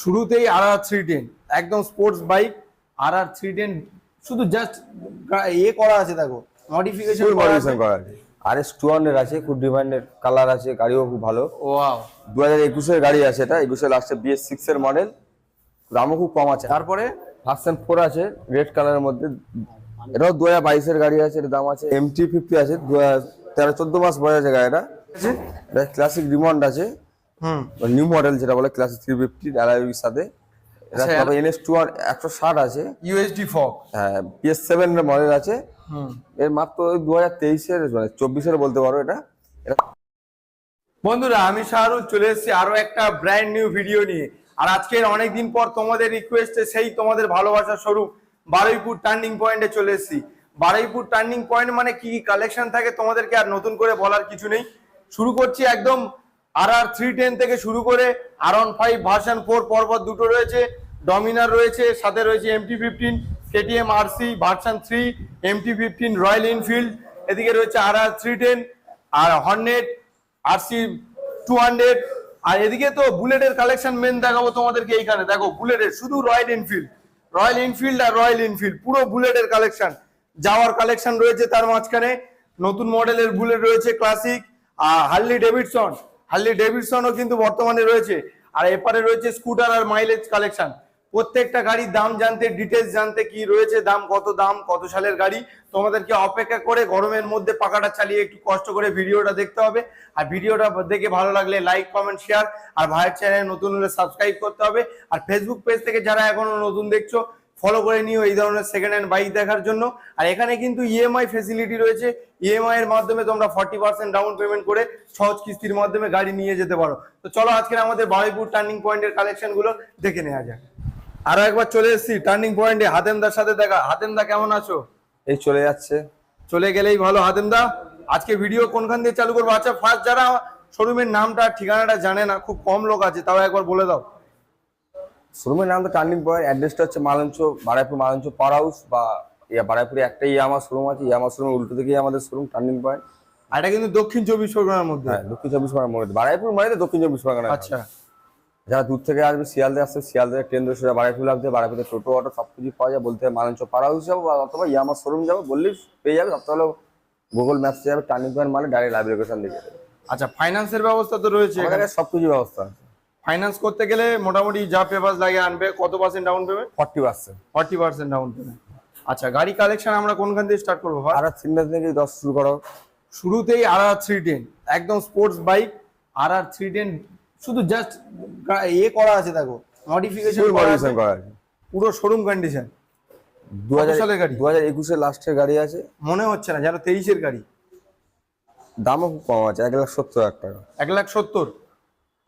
শুরুতেই R R three ten একদম sports bike R R three ten শুধু just এ করা আছে দেখো মডিফিকেশন করা আছে। আর এস টু হান্ড্রেড আছে খুব ডিমান্ডেড কালার আছে গাড়িও খুব ভালো। ওয়াও দু হাজার একুশের গাড়ি আছে এটা একুশের লাস্টে বিএস সিক্স এর মডেল দামও খুব কম আছে। তারপরে ভার্সন ফোর আছে রেড কালারের মধ্যে। এটাও দু হাজার বাইশের গাড়ি আছে এর দাম আছে এমটি ফিফটি আছে দু হাজার তেরো চোদ্দ মাস বয়স আছে গাড়িটা। ক্লাসিক রিমন্ড আছে। হুম। নিউ মডেল যেটা বলে ক্লাসিক থ্রি ফিফটি অ্যালাইভির সাথে এনএস টু একশো ষাট আছে। ইউএসডি ফক হ্যাঁ পিএস সেভেন মডেল আছে। হুম। এর মাত্র দু হাজার তেইশের মানে চব্বিশের বলতে পারো এটা। বন্ধুরা আমি শাহরুখ চলে এসেছি আরও একটা ব্র্যান্ড নিউ ভিডিও নিয়ে। আর আজকের অনেক দিন পর তোমাদের রিকোয়েস্টে সেই তোমাদের ভালোবাসার স্বরূপ বারুইপুর টার্নিং পয়েন্টে চলে এসেছি। বারুইপুর টার্নিং পয়েন্ট মানে কি? কি কালেকশন থাকে তোমাদেরকে আর নতুন করে বলার কিছু নেই। শুরু করছি একদম আর আর থ্রি টেন থেকে শুরু করে R one five version four পর্বত দুটো রয়েছে ডমিনার রয়েছে, সাথে রয়েছে MT fifteen KTM RC version three MT fifteen Royal Enfield এদিকে রয়েছে আর আর থ্রি টেন আর হর্নেট আরসি টু হান্ড্রেড আর এদিকে তো বুলেটের কালেকশন মেন দেখাবো তোমাদেরকে এইখানে। দেখো, বুলেটের শুধু রয়্যাল এনফিল্ড রয়্যাল এনফিল্ড আর রয়্যাল এনফিল্ড পুরো বুলেটের কালেকশন যাওয়ার কালেকশন রয়েছে তার মাঝখানে। নতুন মডেলের বুলেট রয়েছে ক্লাসিক আর হার্লি ডেভিডসন হার্লি ডেভিডসনও কিন্তু বর্তমানে রয়েছে। আর এপারে রয়েছে স্কুটার আর মাইলেজ কালেকশন প্রত্যেকটা গাড়ির দাম জানতে ডিটেলস জানতে কি রয়েছে, দাম কত দাম কত সালের গাড়ি, তোমাদেরকে অপেক্ষা করে গরমের মধ্যে পাকাটা চালিয়ে একটু কষ্ট করে ভিডিওটা দেখতে হবে। আর ভিডিওটা দেখে ভালো লাগলে লাইক কমেন্ট শেয়ার আর ভাইয়ের চ্যানেল নতুন হলে সাবস্ক্রাইব করতে হবে। আর ফেসবুক পেজ থেকে যারা এখনও নতুন দেখছ ফলো করে নিও এই ধরনের সেকেন্ড হ্যান্ড বাইক দেখার জন্য। আর এখানে কিন্তু ইএমআই ফেসিলিটি রয়েছে। ইএমআই এর মাধ্যমে তোমরা ফর্টি পার্সেন্ট ডাউন পেমেন্ট করে সহজ কিস্তির মাধ্যমে গাড়ি নিয়ে যেতে পারো। তো চলো আজকের আমাদের বারুইপুর টার্নিং পয়েন্টের কালেকশনগুলো দেখে নেওয়া যাক। আরও একবার চলে এসেছি টার্নিং পয়েন্টে হাতেমদার সাথে দেখা। হাতেমদা কেমন আছো? এই চলে যাচ্ছে। চলে গেলেই ভালো হাতেমদা। আজকে ভিডিও কোনখান দিয়ে চালু করব? আচ্ছা ফার্স্ট যারা শোরুমের নামটা ঠিকানাটা জানে না খুব কম লোক আছে তাও একবার বলে দাও। শোরুমের নাম তো টার্নিং পয়েন্ট অ্যাড্রেসটা হচ্ছে মালঞ্চ বারাইপুর মালঞ্চ পাওয়ার হাউস বা ইয়া বারাইপুরে একটাই ইয়ামা শোরুম আছে ইয়ামা শোরুমের উল্টো দিকেই আমাদের শোরুম টার্নিং পয়েন্ট আর এটা কিন্তু দক্ষিণ চব্বিশ পরগনার মধ্যে। হ্যাঁ দক্ষিণ চব্বিশ পরগনার মধ্যে। বারাইপুর মানে দক্ষিণ চব্বিশ পরগনা আচ্ছা। যারা দূর থেকে আসবে শিয়ালদে আসছে শিয়ালদে ট্রেন ধরে সোজা বারাইপুর লাগবে বারাইপুরে টোটো অটো সব কিছু পাওয়া যায়। বলতে মালঞ্চ পাড়া হাউস যাব বা অথবা ইয়ামা শোরুম যাব বললেই পেয়ে যাবে। হলো গুগল ম্যাপসে যাবে টার্নিং পয়েন্ট মানে ডাইরেক্ট লাইভ লোকেশন দেখে আচ্ছা ফাইন্যান্সের ব্যবস্থা তো রয়েছে কাছে সব কিছু ব্যবস্থা আছে। ফাইন্যান্স করতে গেলে মোটামুটি যা পেপার লাগে আনবে কত percent down payment forty percent forty percent down payment আচ্ছা গাড়ি কালেকশন আমরা কোনখান থেকে স্টার্ট করব? আর সিগনেল থেকে দশ শুরু করো। শুরুতেই আর আর থ্রি টেন একদম sports bike R R three ten শুধু জাস্ট এ করা আছে দেখো। মডিফিকেশন করা আছে। পুরো শোরুম কন্ডিশন দু হাজার সালের গাড়ি? দু হাজার একুশের লাস্টের গাড়ি আছে। মনে হচ্ছে না যেন তেইশের গাড়ি। দামও খুব কম আছে এক লাখ সত্তর হাজার টাকা। এক লাখ সত্তর।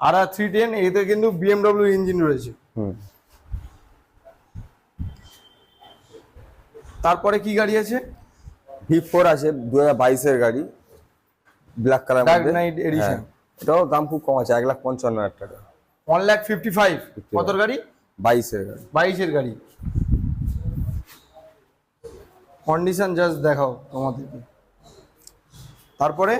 আর আর থ্রি টেন এতে কিন্তু বিএমডব্লিউ ইঞ্জিন রয়েছে। হুম। তারপরে কি গাড়ি আছে? ভি ফোর আছে দু হাজার বাইশের গাড়ি ব্ল্যাক কালার Edition। হ্যাঁ, এটাও দাম খুব কম আছে এক লাখ পঞ্চান্ন হাজার টাকা। ওয়ান লাখ ফিফটি ফাইভ কতর গাড়ি? বাইশের গাড়ি। বাইশের গাড়ি। কন্ডিশন জাস্ট দেখাও তোমাদেরকে। তারপরে?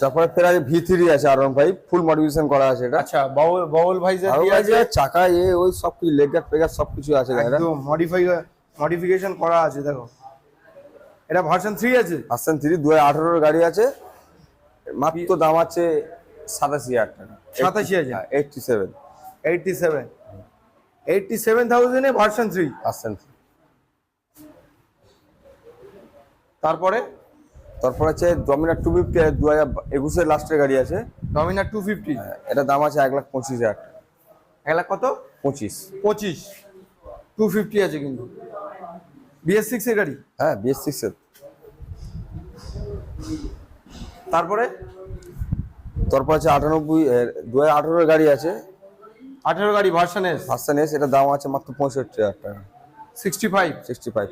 তারপরে ভি থ্রি আছে R one five full modification করা আছে এটা। আচ্ছা বাউল বাউল ভাইজার আরও দিয়ে আছে? চাকা এ ওই সব কিছু পেগার সব কিছু আছে একদম মডিফাই মডিফিকেশন করা আছে দেখো। এটা ভার্সন থ্রি আছে? আসছেন থ্রি দু হাজার গাড়ি আছে। মাত্র দাম আছে সাতাশি হাজার টাকা। সাতাশি হাজার? Eighty seven eighty seven eighty seven থাউজেন্ডে version three আসছেন তারপরে? তারপর আছে ডমিনার টু ফিফটি দু হাজার একুশের লাস্টের গাড়ি আছে। ডমিনার টু ফিফটি এটা দাম আছে এক লাখ পঁচিশ হাজার এক লাখ কত? পঁচিশ। পঁচিশ। টু ফিফটি আছে কিন্তু। বিএস সিক্স এর গাড়ি? হ্যাঁ বিএস সিক্সের তারপরে? তারপর আছে আটানব্বই দু হাজার আঠেরোর গাড়ি আছে। আঠেরো গাড়ি ভার্সান এস ভার্সান এস এটা দাম আছে মাত্র পঁয়ষট্টি হাজার টাকা। সিক্সটি ফাইভ সিক্সটি ফাইভ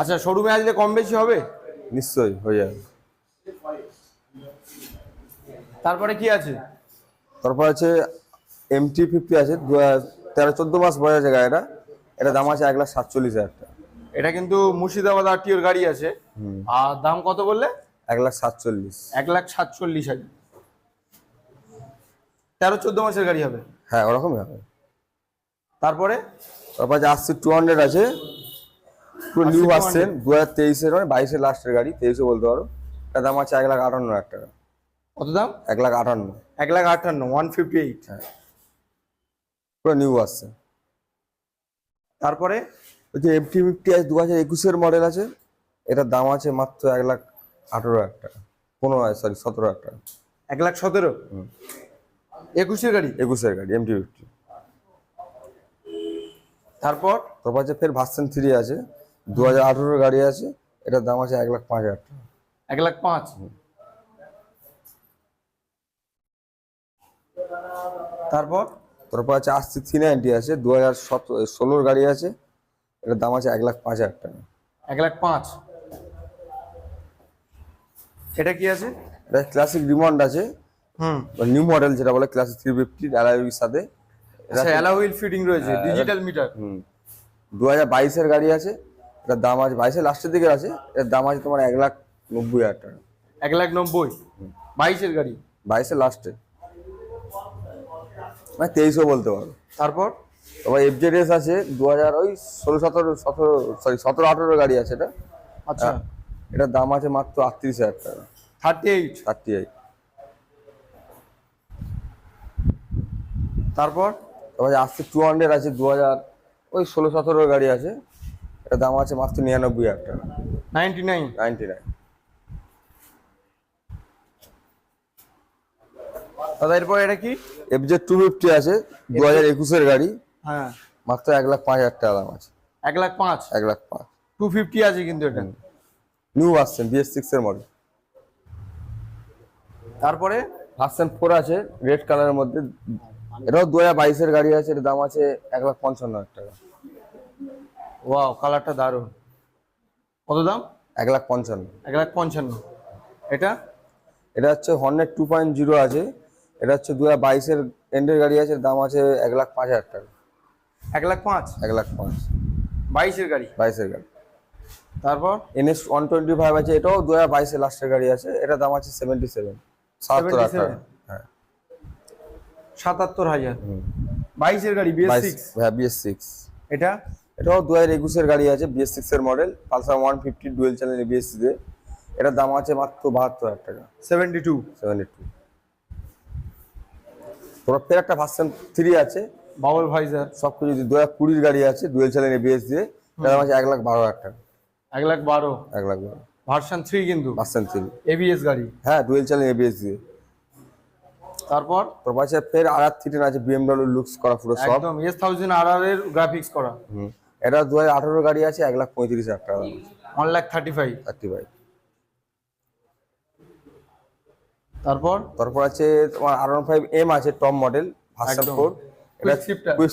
আচ্ছা শোরুমে আসলে কম বেশি হবে? নিশ্চয়ই হয়ে যাবে। তারপরে কি আছে? তারপর আছে এমটি ফিফটি আছে দু তেরো চোদ্দ মাস বয়স আছে গাড়িটা। এটা দাম আছে এক লাখ সাতচল্লিশ হাজার টাকা। এটা কিন্তু মুর্শিদাবাদ আরটিওর গাড়ি আছে। আর দাম কত বললে? এক লাখ সাতচল্লিশ। এক লাখ সাতচল্লিশ হাজার। তেরো চোদ্দ মাসের গাড়ি হবে? হ্যাঁ ওরকমই হবে। তারপরে? তারপর আসছে টু হান্ড্রেড আছে। পুরো নিউ আসছেন দু হাজার তেইশের মানে বাইশের লাস্টের গাড়ি তেইশে বলতে পারো। এটার দাম আছে এক লাখ আটান্ন হাজার টাকা। কত দাম? এক লাখ আটান্ন। এক লাখ আটান্ন ওয়ান ফিফটি এইট পুরো নিউ আসছে। তারপরে? ওই যে এমটি ফিফটি আছে দু হাজার একুশের মডেল আছে এটার দাম আছে মাত্র এক লাখ আঠেরো হাজার টাকা। পনেরো হাজার সরি সতেরো হাজার টাকা। এক লাখ সতেরো? একুশের গাড়ি? একুশের গাড়ি এমটি ফিফটি তারপর? তারপর আছে ফের ভার্সন থ্রি আছে। দু হাজার আঠেরোর গাড়ি আছে এটার দাম আছে এক লাখ পাঁচ হাজার টাকা। এক লাখ পাঁচ। তারপর তারপর আছে আসছে থ্রি নাইনটি আছে দু হাজার ষোলোর গাড়ি আছে এটার দাম আছে এক লাখ পাঁচ হাজার টাকা। এক লাখ পাঁচ। এটা কি আছে? এটা ক্লাসিক রিমন্ড আছে। হুম। নিউ মডেল যেটা বলে ক্লাসিক থ্রি ফিফটি অ্যালাইভির সাথে। আচ্ছা অ্যালাউইল ফিটিং রয়েছে হ্যাঁ, ডিজিটাল মিটার হুম। দু হাজার বাইশের গাড়ি আছে এটার দাম আছে বাইশে লাস্টের দিকে আছে এটার দাম আছে তোমার এক লাখ নব্বই হাজার টাকা। এক লাখ নব্বই? বাইশের গাড়ি? বাইশে লাস্টে মানে তেইশও বলতে পারো। তারপর? তারপর এফজেডএস আছে দু হাজার ওই ষোলো সতেরো সতেরো সরি সতেরো আঠেরো গাড়ি আছে এটা। আচ্ছা। এটার দাম আছে মাত্র আটত্রিশ হাজার টাকা। Thirty eight? Thirty eight. তারপর? তারপর আসছে টু হান্ড্রেড আছে দু হাজার ওই ষোলো সতেরো গাড়ি আছে। এটার দাম আছে মাত্র নিরানব্বই হাজার টাকা। Ninety nine? Ninety nine. দাদা এরপর এটা কি? এফজেড টু ফিফটি আছে দু হাজার একুশের গাড়ি। হ্যাঁ। মাত্র এক লাখ পাঁচ হাজার টাকা দাম আছে। এক লাখ পাঁচ? এক লাখ পাঁচ। টু ফিফটি আছে কিন্তু এটা। নিউ আসছেন বিএস সিক্স এর মডেল তারপরে ভার্সন ফোর আছে রেড কালারের মধ্যে। এটাও দু হাজার বাইশের গাড়ি আছে এর দাম আছে এক লাখ পঞ্চান্ন হাজার টাকা। ওয়াও কালারটা দারুণ। কত দাম? এক লাখ পঞ্চান্ন। এক লাখ পঞ্চান্ন। এটা? এটা হচ্ছে হর্নেট টু পয়েন্ট জিরো আছে। এটা হচ্ছে দু হাজার বাইশের এন্ডের গাড়ি আছে। দাম আছে এক লাখ পাঁচ হাজার টাকা। এক লাখ পাঁচ? এক লাখ পাঁচ। বাইশের গাড়ি? বাইশের গাড়ি। তারপর? এনএস ওয়ান টোয়েন্টি ফাইভ আছে। এটাও দু হাজার বাইশের লাস্টের গাড়ি আছে। এটার দাম আছে সেভেন্টি সেভেন সাতাত্তর হাজার হ্যাঁ। সাতাত্তর হাজার। বাইশের গাড়ি বিএস সিক্স হ্যাঁ বিএস সিক্স এটা? এটাও দু হাজার একুশের গাড়ি আছে বিএস সিক্স এর model Pulsar one fifty dual channel BS তে এটার দাম আছে মাত্র বাহাত্তর হাজার টাকা। সেভেন্টি টু সেভেন্টি টু ফের একটা ভার্সন থ্রি আছে। বাবল ভাইজার সব কিছু যদি দু হাজার কুড়ির গাড়ি আছে ডুয়েল চ্যানেল বিএস দিয়ে এটার দাম আছে এক লাখ বারো হাজার টাকা। এক লাখ বারো। এক লাখ বারো। ভার্সন থ্রি কিন্তু। ভার্সন থ্রি এবিএস গাড়ি। হ্যাঁ ডুয়েল চ্যানেল এবিএস দিয়ে তারপর? তোর পাশে ফের আর আর থ্রি আছে বিএমডব্লিউ লুকস করা পুরো সব। একদম এস থাউজেন্ড আর আর এর গ্রাফিক্স করা। হুম। এটা দু হাজার আঠারো গাড়ি আছে এক লাখ পঁয়ত্রিশ হাজার টাকা। One lakh thirty five thirty five তারপর? তারপর আছে তোমার আর ওয়ান ফাইভ এম আছে টপ মডেল ভার্সন। ফোর এটা কুইক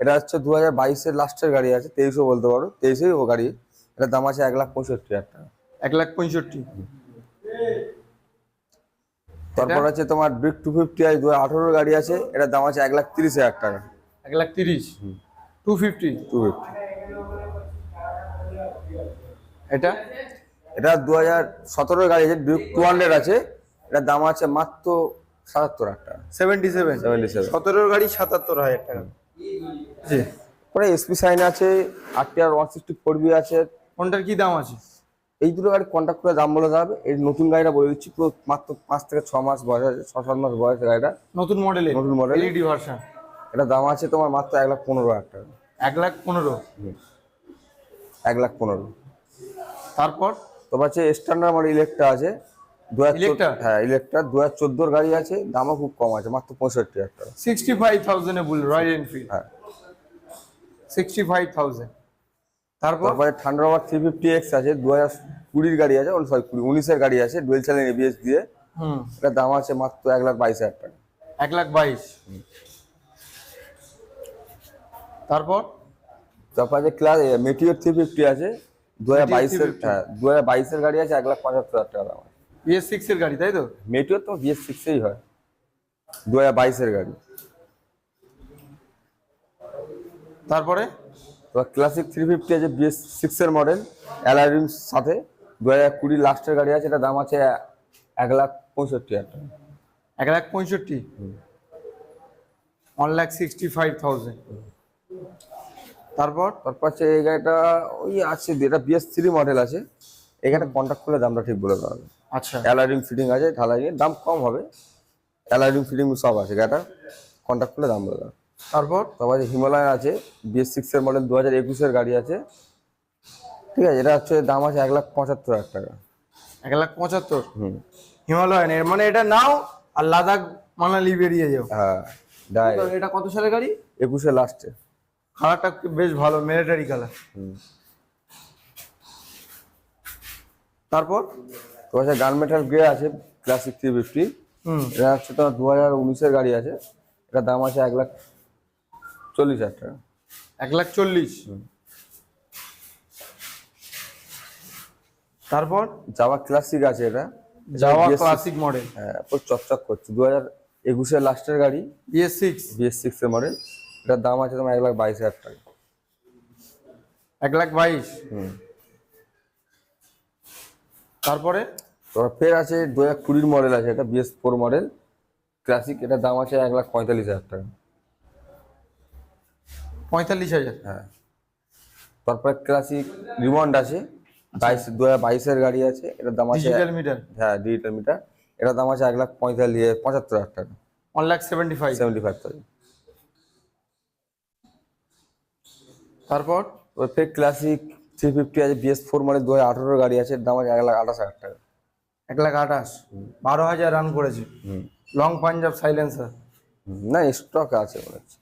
এটা হচ্ছে দু হাজার বাইশের লাস্টের গাড়ি আছে তেইশও বলতে পারো। তেইশেই ও গাড়ি। এটার দাম আছে এক লাখ পঁয়ষট্টি হাজার টাকা। এক লাখ পঁয়ষট্টি। তারপর আছে তোমার ব্রিক টু ফিফটি আছে দু হাজার আঠারোর গাড়ি আছে। এটার দাম আছে এক লাখ তিরিশ হাজার টাকা। এক লাখ তিরিশ। টু ফিফটি টু ফিফটি এটা? এটা দু হাজার সতেরোর গাড়ি আছে টু হান্ড্রেড আছে। এটার দাম আছে মাত্র সাতাত্তর হাজার টাকা। সেভেন্টি সেভেন সেভেন্টি সেভেন সতেরোর গাড়ি সাতাত্তর হাজার টাকা। জি। পরে এসপি সাইন আছে আটটি আর ওয়ান সিক্সটি ফোর বি আছে। কোনটার কি দাম আছে? এই দুটো গাড়ি কন্ট্যাক্ট করে দাম বলে যাবে এই নতুন গাড়িটা বলে দিচ্ছি পুরো মাত্র পাঁচ থেকে ছ মাস বয়স আছে ছ সাত মাস বয়স গাড়িটা। নতুন মডেলের নতুন model। এলইডি ভার্সন এটা দাম আছে তোমার মাত্র এক লাখ পনেরো হাজার টাকা। এক লাখ পনেরো। এক লাখ পনেরো। তারপর? তারপর আছে স্ট্যান্ডার্ড মডেল ইলেকট্রা আছে। দু হাজার হ্যাঁ ইলেকট্রা। দু হাজার চোদ্দোর গাড়ি আছে দামও খুব কম আছে মাত্র পঁয়ষট্টি হাজার টাকা। সিক্সটি ফাইভ থাউজেন্ডে বল রয়্যাল এনফিল্ড হ্যাঁ। সিক্সটি ফাইভ থাউজেন্ড তারপর thunder over three fifty X আছে দু হাজার কুড়ির গাড়ি আছে সরি কুড়ি উনিশের গাড়ি আছে ডুয়েল চ্যানেল এবিএস দিয়ে। হুম। এটার দাম আছে মাত্র এক লাখ বাইশ হাজার টাকা। এক লাখ বাইশ। তারপর? তারপর আছে ক্লাস মেটিওর থ্রি ফিফটি আছে দু হাজার বাইশের হ্যাঁ দু হাজার বাইশের গাড়ি আছে এক লাখ পঁচাত্তর হাজার টাকা দাম বিএস সিক্স এর গাড়ি তাই তো? মেটিওর তো বিএস সিক্সেই হয় দু হাজার বাইশের গাড়ি। তারপরে? ক্লাসিক থ্রি ফিফটি আছে বিএস সিক্সের মডেল অ্যালারিম সাথে দু হাজার কুড়ি লাস্টের গাড়ি আছে এটা দাম আছে এক লাখ পঁয়ষট্টি হাজার টাকা। এক লাখ পঁয়ষট্টি? One lakh sixty five thousand তারপর তারপর আছে এই গাড়িটা ওই আছে এটা বিএস থ্রি মডেল আছে। এই গাড়িটা কন্ট্যাক্ট করলে দামটা ঠিক বলে দেওয়া হবে। আচ্ছা। অ্যালাইডিং ফিটিং আছে ঢালাই দাম কম হবে। অ্যালাইডিং ফিটিং সব আছে গাড়িটা কন্ট্যাক্ট করলে দাম বলে দেওয়া তারপর? তারপর আছে হিমালয় আছে বিএস সিক্স এর মডেল দু হাজার একুশের গাড়ি আছে। ঠিক আছে এটা হচ্ছে দাম আছে এক লাখ পঁচাত্তর হাজার টাকা। এক লাখ পঁচাত্তর? হুম। হিমালয়ান এর মানে এটা নাও আর লাদাখ মানালি বেরিয়ে যাও। হ্যাঁ এটা কত সালের গাড়ি? একুশে লাস্টে কালারটা বেশ ভালো মিলিটারি কালার তারপর? তো আছে গান মেটাল গ্রে আছে ক্লাসিক থ্রি ফিফটি এটা হচ্ছে তোমার দু হাজার উনিশের গাড়ি আছে। এটার দাম আছে এক লাখ চল্লিশ হাজার টাকা। এক লাখ চল্লিশ। তারপর? জাভা ক্লাসিক আছে এটা। যাওয়া ক্লাসিক মডেল হ্যাঁ চকচক করছে। দু হাজার একুশের লাস্টের গাড়ি। বিএস সিক্স বিএস সিক্স এর মডেল এটার দাম আছে তোমার এক লাখ বাইশ হাজার টাকা। এক লাখ বাইশ? হুম। তারপরে? তোমার ফের আছে দু হাজার কুড়ির মডেল আছে এটা বিএস ফোর মডেল ক্লাসিক এটার দাম আছে এক লাখ পঁয়তাল্লিশ হাজার টাকা। পঁয়তাল্লিশ হাজার? হ্যাঁ। তারপরে ক্লাসিক রিমন্ড আছে বাইশ দু হাজার বাইশের গাড়ি আছে এটার দাম আছে ডিজিটাল মিটার হ্যাঁ ডিজিটাল মিটার এটার দাম আছে এক লাখ পঁয়তাল্লিশ পঁচাত্তর হাজার টাকা। One lakh seventy five seventy five thousand তারপর ওর ফের ক্লাসিক থ্রি ফিফটি আছে বিএস ফোর মডেল দু হাজার আঠারোর গাড়ি আছে দাম আছে এক লাখ আঠাশ হাজার টাকা। এক লাখ আঠাশ। বারো হাজার রান করেছে। লং পাঞ্জাব সাইলেন্সার না স্টক আছে মনে হচ্ছে।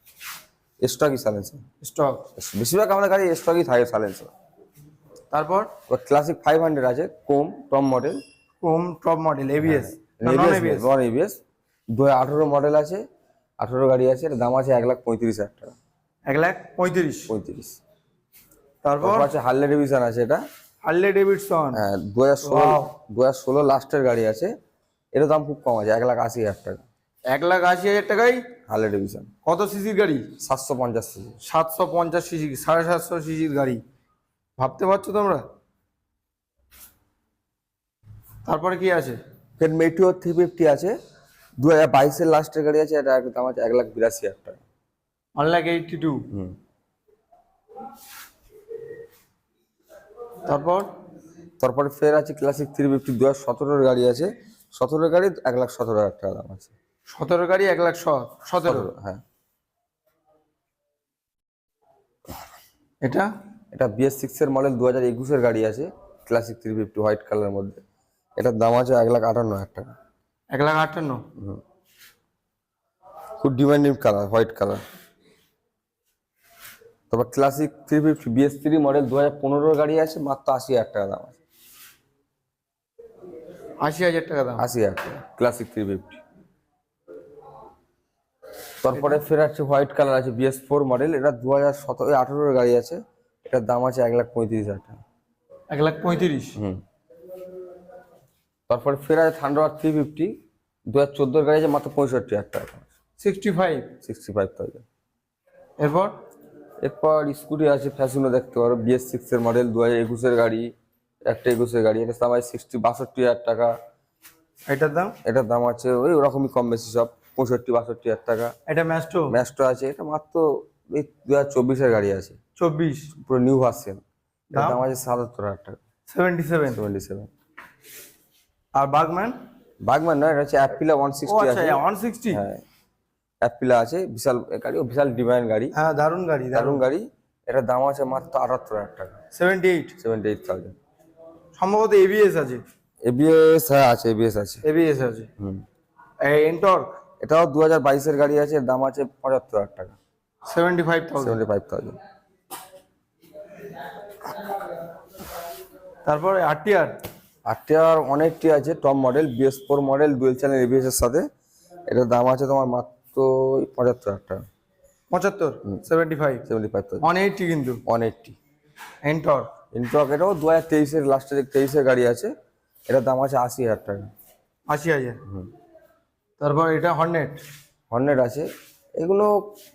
স্টকই সালেন্সার স্টক বেশিরভাগ আমাদের গাড়ি স্টকই থাকে সালেন্সার তারপর? ওর ক্লাসিক ফাইভ হান্ড্রেড আছে কোম টপ মডেল কোম top model ABS non ABS non ABS দু হাজার আঠারো মডেল আছে আঠেরো গাড়ি আছে দাম আছে এক লাখ পঁয়ত্রিশ হাজার টাকা। এক লাখ পঁয়ত্রিশ। পঁয়ত্রিশ। তারপর? আছে হার্লে ডিভিশন আছে এটা। হার্লে ডেভিডসন হ্যাঁ দু হাজার ষোলো দু হাজার ষোলো লাস্টের গাড়ি আছে। এর দাম খুব কম আছে এক লাখ আশি হাজার টাকা। এক লাখ আশি হাজার টাকায়? হার্লে ডিভিশন কত সিসির গাড়ি? সাতশো পঞ্চাশ সিসি। সাতশো পঞ্চাশ সিসি সাড়ে সাতশো সিসির গাড়ি। ভাবতে পারছ তোমরা? তারপরে কি আছে? ফের মেটিও থ্রি ফিফটি আছে। দু হাজার বাইশের লাস্টের গাড়ি আছে এটা দাম আছে এক লাখ বিরাশি হাজার টাকা। এইটটি টু হুম। তারপর? তারপরে ফের আছে ক্লাসিক থ্রি ফিফটি দু হাজার সতেরোর গাড়ি আছে। সতেরোর গাড়ি এক লাখ সতেরো হাজার টাকা দাম আছে। সতেরো গাড়ি এক লাখ সতেরো। হ্যাঁ। এটা? এটা বিএস সিক্স এর মডেল দু হাজার একুশের গাড়ি আছে ক্লাসিক থ্রি ফিফটি হোয়াইট কালারের মধ্যে। এটার দাম আছে এক লাখ আটান্ন হাজার টাকা। এক লাখ আটান্ন? খুব ডিমান্ডিং কালার হোয়াইট কালার তারপর Classic three fifty BS three model দু হাজার পনেরোর গাড়ি আছে মাত্র আশি হাজার টাকা দাম আছে। আশি হাজার টাকা দাম? আশি হাজার টাকা ক্লাসিক থ্রি ফিফটি তারপরে ফের আছে হোয়াইট কালার আছে বিএস ফোর মডেল এটা দু হাজার সতেরো আঠেরোর গাড়ি আছে এটার দাম আছে এক লাখ পঁয়ত্রিশ হাজার টাকা। এক লাখ পঁয়ত্রিশ? হুম। তারপরে ফের আছে থান্ডার থ্রি ফিফটি দু হাজার চোদ্দোর গাড়ি আছে মাত্র পঁয়ষট্টি হাজার টাকা sixty five sixty five thousand এরপর? এরপর স্কুটি আছে ফ্যাশনও দেখতে পারো বিএস সিক্স এর মডেল দু হাজার একুশের গাড়ি একটা একুশের গাড়ি এটা দাম আছে সিক্সটি বাষট্টি হাজার টাকা। এটার দাম? এটার দাম আছে ওই ওরকমই কম বেশি সব পঁয়ষট্টি বাষট্টি হাজার টাকা। এটা ম্যাস্টো ম্যাস্টো আছে এটা মাত্র এই দু হাজার চব্বিশের গাড়ি আছে। চব্বিশ? পুরো নিউ ভার্সন দাম? আছে সাতাত্তর হাজার টাকা। সেভেন্টি সেভেন সেভেন্টি সেভেন আর বাগম্যান বাগম্যান নয় এটা হচ্ছে অ্যাপিলা ওয়ান সিক্সটি আছে। ওয়ান সিক্সটি হ্যাঁ। অ্যাপিলা আছে বিশাল গাড়ি ও বিশাল ডিমান্ড গাড়ি। হ্যাঁ দারুণ গাড়ি দারুণ। গাড়ি। এটার দাম আছে মাত্র আটাত্তর হাজার টাকা। Seventy eight seventy eight thousand সম্ভবত এবিএস আছে। এবিএস হ্যাঁ আছে এবিএস আছে। এবিএস আছে। হুম। এন্টর্ক এটাও দু হাজার বাইশের গাড়ি আছে এর দাম আছে পঁচাত্তর হাজার টাকা। Seventy five thousand seventy five thousand তারপরে আরটিআর আরটিআর অনেকটি আছে top model BS four model dual channel ABS এর সাথে। এটার দাম আছে তোমার মাত্র পঁচাত্তর হাজার টাকা। পঁচাত্তর? Seventy five seventy five one eighty কিন্তু? ওয়ান এইটটি এন্টর্ক ইন্ট্রক এটাও দু হাজার তেইশের লাস্টে তেইশের গাড়ি আছে। এটার দাম আছে আশি হাজার টাকা। আশি হাজার? তারপর এটা হর্নেট হর্নেট আছে। এগুলো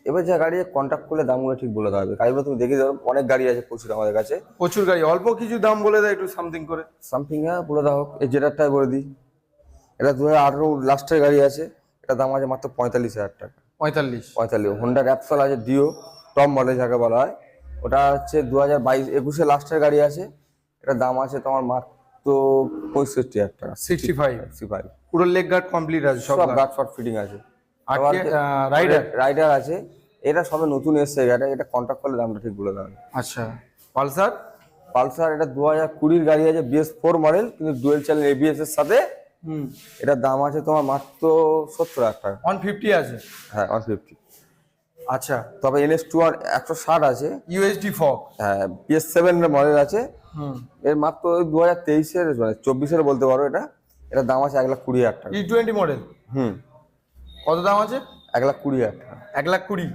এবার যে গাড়ি কন্ট্যাক্ট করলে দামগুলো ঠিক বলে দেওয়া হবে। গাড়িগুলো তুমি দেখে যাও অনেক গাড়ি আছে প্রচুর আমাদের কাছে। প্রচুর গাড়ি। অল্প কিছু দাম বলে দেয় একটু সামথিং করে। সামথিং হ্যাঁ বলে দাও হোক। এই যেটারটাই বলে দিই। এটা দু হাজার আঠেরো লাস্টের গাড়ি আছে। এটা দাম আছে মাত্র পঁয়তাল্লিশ হাজার টাকা। পঁয়তাল্লিশ। পঁয়তাল্লিশ। হোন্ডা র্যাপসল আছে ডিও টপ মডেল যাকে বলা হয়। ওটা হচ্ছে দু হাজার বাইশ একুশে লাস্টের গাড়ি আছে। এটা দাম আছে তোমার মাত্র পঁয়ষট্টি হাজার টাকা। সিক্সটি ফাইভ সিক্সটি ফাইভ পুরো লেগ গার্ড কমপ্লিট আছে সব গার্ড ফাট ফিটিং আছে। আর রাইডার রাইডার আছে। এটা সবে নতুন এসছে গাড়ি এটা কন্ট্যাক্ট করলে দামটা ঠিক বলে দেবেন আচ্ছা। পালসার? পালসার এটা দু হাজার কুড়ির গাড়ি আছে বিএস ফোর মডেল কিন্তু ডুয়েল চ্যানেল এবিএস এর সাথে হুম। এটার দাম আছে তোমার মাত্র সত্তর হাজার টাকা। ওয়ান ফিফটি আছে। হ্যাঁ ওয়ান ফিফটি আচ্ছা। তবে এনএস টু আর একশো ষাট আছে। ইউএসডি ফক হ্যাঁ বিএস সেভেন মডেল আছে। হুম। এর মাত্র দু হাজার তেইশের মানে চব্বিশের বলতে পারো এটা। এটার দাম আছে এক লাখ কুড়ি হাজার টাকা। ই টোয়েন্টি মডেল হুম। কত দাম আছে? এক লাখ কুড়ি হাজার টাকা। এক লাখ কুড়ি।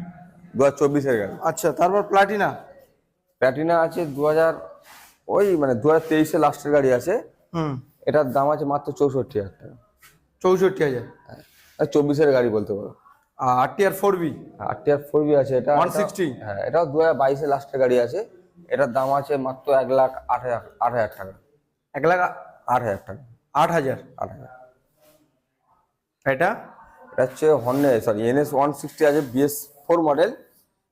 দু হাজার চব্বিশের গাড়ি। আচ্ছা তারপর প্লাটিনা প্যাটিনা আছে দু হাজার ওই মানে দু হাজার তেইশে লাস্টের গাড়ি আছে। হুম। এটার দাম আছে মাত্র চৌষট্টি হাজার টাকা। চৌষট্টি হাজার? আর চব্বিশের গাড়ি বলতে পারো। R T R four V R TR four V আছে এটা 160 হ্যাঁ এটাও দু হাজার বাইশে লাস্টের গাড়ি আছে। এটার দাম আছে মাত্র এক লাখ আট হাজার আট হাজার টাকা। এক লাখ আট হাজার টাকা। আট হাজার? আট হাজার। এটা? এটা হচ্ছে Honda sorry NS one sixty আছে বিএস ফোর মডেল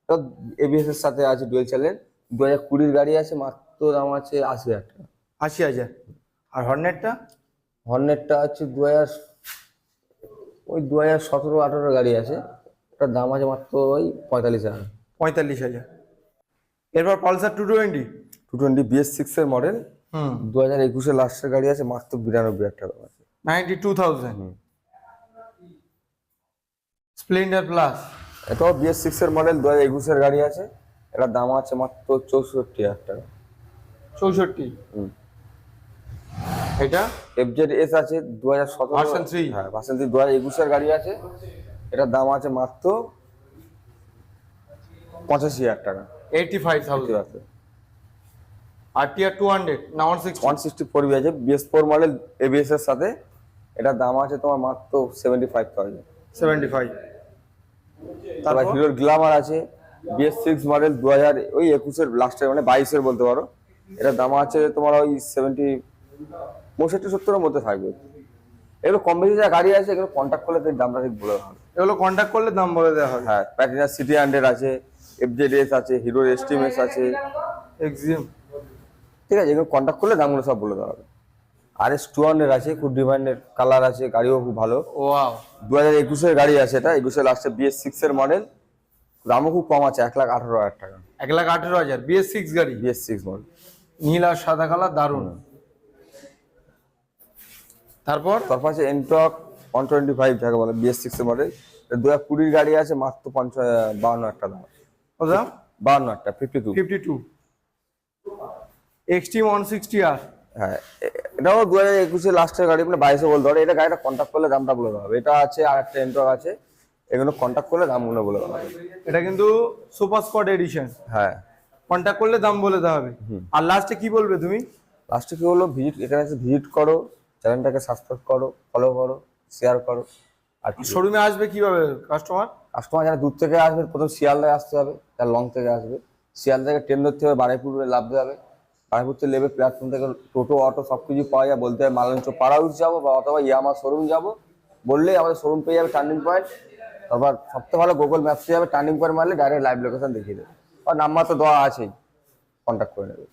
এটা এবিএস এর সাথে আছে ডুয়েল চ্যানেল দু হাজার কুড়ির গাড়ি আছে মাত্র দাম আছে আশি হাজার টাকা। আশি হাজার। আর হর্নেটটা হর্নেটটা হচ্ছে দু হাজার ওই দু হাজার সতেরো আঠারো গাড়ি আছে। ওটার দাম আছে মাত্র ওই পঁয়তাল্লিশ হাজার। পঁয়তাল্লিশ হাজার। এরপর Pulsar two twenty two twenty BS six এর মডেল হুম। দু হাজার একুশে লাস্টের গাড়ি আছে মাত্র বিরানব্বই হাজার টাকা আছে। Ninety two thousand Splendor plus এটাও বিএস সিক্স এর মডেল দু হাজার একুশের গাড়ি আছে। এটার দাম আছে মাত্র চৌষট্টি হাজার টাকা। চৌষট্টি। হুম। এটা? এফজেড এস আছে দু হাজার সতেরো। Version three। হ্যাঁ ভার্সন থ্রি দু হাজার একুশের গাড়ি আছে। এটার দাম আছে মাত্র পঁচাশি হাজার টাকা। এইটটি ফাইভ থাউজেন্ড আছে। R T R two hundred না one sixty one sixty four V আছে বিএস ফোর মডেল এবিএস এর সাথে। এটার দাম আছে তোমার মাত্র seventy five thousand seventy five তারপর তারপর? হিরোর গ্লামার আছে বিএস সিক্স মডেল দু হাজার ওই একুশের লাস্টের মানে বাইশের বলতে পারো। এটার দাম আছে তোমার ওই সেভেন্টি পঁয়ষট্টি সত্তরের মধ্যে থাকবে। এগুলো কম বেশি যা গাড়ি আছে এগুলো কন্ট্যাক্ট করলে দামটা ঠিক বলে দেওয়া হবে। এগুলো কন্ট্যাক্ট করলে দাম বলে দেওয়া হবে। হ্যাঁ প্যাটিনা সিটি হান্ড্রেড আছে এফজেড এস আছে হিরোর এস্টিমেস আছে। এক্সিম ঠিক আছে এগুলো কন্ট্যাক্ট করলে দামগুলো সব বলে দেওয়া হবে। আর এস টু হান্ড্রেড আছে খুব ডিমান্ডেড কালার আছে গাড়িও খুব ভালো। ওয়াও দু হাজার একুশের গাড়ি আছে এটা একুশের লাস্টে বিএস সিক্স এর মডেল দামও খুব কম আছে এক লাখ আঠারো হাজার টাকা। এক লাখ আঠেরো হাজার বিএস সিক্স গাড়ি? বিএস সিক্স মডেল নীল আর সাদা কালার দারুণ। তারপর? তারপর আছে এনটক ওয়ান টোয়েন্টি ফাইভ যাকে বলে বিএস সিক্স মডেল দু হাজার কুড়ির গাড়ি আছে মাত্র পঞ্চাশ বাউন্ন একটা দাম কত দাম? বাউন্ন একটা fifty two fifty two Xtreme one sixty আর? হ্যাঁ এটাও দু হাজার একুশে লাস্টের গাড়ি মানে বাইশে বলতে পারে এটা গাড়িটা কন্ট্যাক্ট করলে দামটা বলে দেওয়া হবে। এটা আছে আর একটা এনটক আছে। এগুলো কন্ট্যাক্ট করলে দামগুলো বলে দেওয়া হবে। এটা কিন্তু সুপার স্পট এডিশন হ্যাঁ। কন্ট্যাক্ট করলে দাম বলে দেওয়া হবে। আর লাস্টে কি বলবে তুমি? লাস্টে কি হলো ভিজিট এখানে এসে ভিজিট করো। চ্যানেলটাকে সাবস্ক্রাইব করো ফলো করো শেয়ার করো। আর শোরুমে আসবে কীভাবে কাস্টমার কাস্টমার যারা দূর থেকে আসবে প্রথম শিয়ালদায় আসতে হবে তার লং থেকে আসবে। শিয়ালদা থেকে ট্রেন ধরতে হবে বারাইপুরে লাভতে হবে। বারাইপুর থেকে লেবে প্ল্যাটফর্ম থেকে টোটো অটো সব কিছু পাওয়া যায় বলতে হবে মালঞ্চ পাড়াউস যাব বা অথবা ইয়ামা শোরুম যাব। বললেই আমাদের শোরুম পেয়ে যাবে টার্নিং পয়েন্ট তারপর সবথেকে ভালো গুগল ম্যাপসে যাবে টার্নিং পয়েন্ট মারলে ডাইরেক্ট লাইভ লোকেশন দেখিয়ে দেবে। আর নাম্বার তো দেওয়া আছেই কন্ট্যাক্ট করে নেবে।